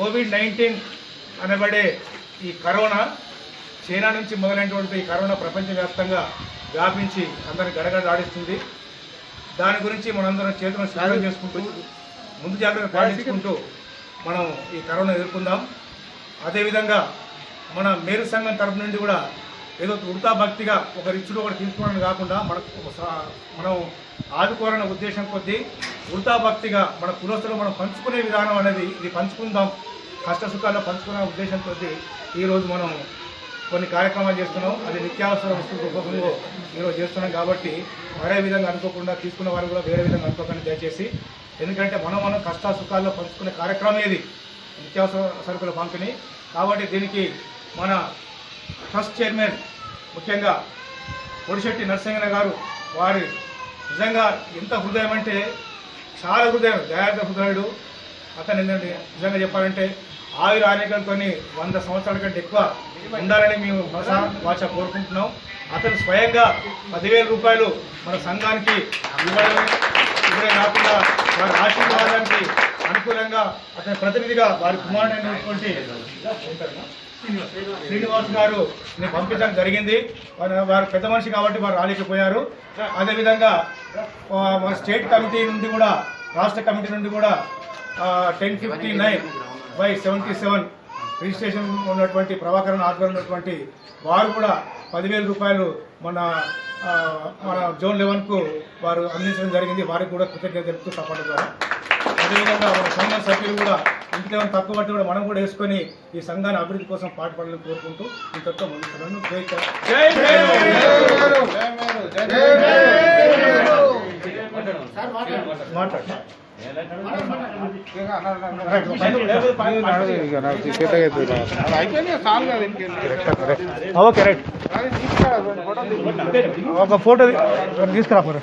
Covid nineteen అనబడే ఈ corona China నుంచి మొదలైనటువంటి ఈ కరోనా ప్రపంచవ్యాప్తంగా వ్యాపించి అందరిని గడగడలాడిస్తుంది. దాని గురించి మనందరం చేతులను శుభ్రం చేసుకుంటూ ముందు జాగ్రత్త పాటించుకుంటూ మనం ఈ కరోనా ఎదుర్కొందాం. అదేవిధంగా మన మేరు సంఘం తరపు నుండి కూడా ఏదో ఉడతా భక్తిగా ఒక ఒకటి తీసుకోవడం కాకుండా మనకు ఒక సా- మనం ఆదుకోవాలనే ఉద్దేశం కొద్దీ ఉడతా భక్తిగా మన కులస్తులు మనం పంచుకునే విధానం అనేది ఇది పంచుకుందాం కష్ట సుఖాల్లో పంచుకునే ఉద్దేశం కొద్దీ ఈరోజు మనం కొన్ని కార్యక్రమాలు చేస్తున్నాం. అది నిత్యావసర వస్తువుల రూపంలో ఈరోజు చేస్తున్నాం కాబట్టి మరే విధంగా అనుకోకుండా తీసుకున్న వారు కూడా వేరే విధంగా అనుకోకుండా దయచేసి. ఎందుకంటే మనం మనం కష్ట సుఖాల్లో పంచుకునే కార్యక్రమం ఇది నిత్యావసర సరుకుల పంపిణీ. కాబట్టి దీనికి మన ట్రస్ట్ చైర్మన్ ముఖ్యంగా పొడిశెట్టి నరసింహన గారు వారి నిజంగా ఎంత హృదయం అంటే చాలా హృదయం దయార్థ హృదయుడు. అతను ఏంటంటే నిజంగా చెప్పాలంటే ఆయుర ఆరోగ్యంతో వంద సంవత్సరాల కంటే ఎక్కువ ఉండాలని మేము మనసా వాచ కోరుకుంటున్నాం. అతను స్వయంగా పదివేల రూపాయలు మన సంఘానికి ఇవ్వడమే ఇవే కాకుండా వారి ఆశీర్వాదానికి అనుకూలంగా అతని ప్రతినిధిగా వారి కుమారుడైనటువంటి శ్రీనివాస్ గారు నేను పంపించడం జరిగింది. వారు వారు పెద్ద మనిషి కాబట్టి వారు రాలేకపోయారు. అదేవిధంగా స్టేట్ కమిటీ నుండి కూడా రాష్ట్ర కమిటీ నుండి కూడా ten fifty nine by seventy seven registration ఉన్నటువంటి ప్రభాకరన్ ఆధ్వర్యంలో ఉన్నటువంటి వారు కూడా పదివేల రూపాయలు మన మన జోన్ లెవెన్కు వారు అందించడం జరిగింది. వారికి కూడా కృతజ్ఞత తెలుపుతూ సపోర్ట్ ద్వారా. అదేవిధంగా మన సంఘం సభ్యులు కూడా ఇంట్లో ఏమైనా తక్కువ పట్టి కూడా మనం కూడా వేసుకొని ఈ సంఘాన్ని అభివృద్ధి కోసం పాటుపడాలని కోరుకుంటూ ఇంతతో ముగిస్తున్నాను. జై జై ఓకే రైట్ ఒక ఫోటో తీసుకురా పోరా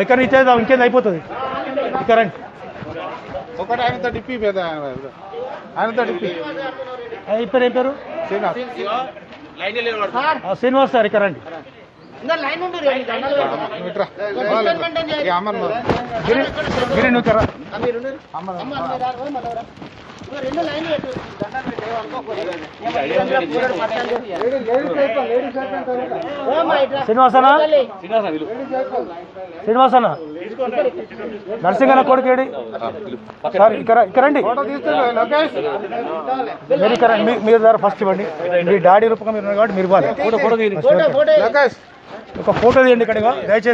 ఇక్కడ ఇచ్చేద్దాం ఇంకేది అయిపోతుంది ఇక్కడ రండి ఒకటి ఆయనతో డిప్పి ఆయన ఆయనతో డిప్పి పేరు ఏం పేరు శ్రీనివాస్ ఆ, శ్రీనివాస్ సార్ ఇక్కడ రండి నువ్వు ఇట్రా. ఈ అమ్మను నువ్వు. గిరి గిరి నువ్వు ఇక్కడ రా. అమ్మను శ్రీనివాసనా? శ్రీనివాసనా? నరసింగన కొడుకు ఏడి? సార్ ఇక్కడ ఇక్కడ రండి. ఫోటో తీస్తుండే లోకేష్. మీరు ఇక్కడ రండి. మీరు ఫస్ట్ ఇవ్వండి. మీ డాడీ రూపంగా మీరు కాబట్టి మీరు ఇవ్వాలి. Photo photo Lokesh. ఒక ఫోటో తీయండి ఇక్కడ దయచేసి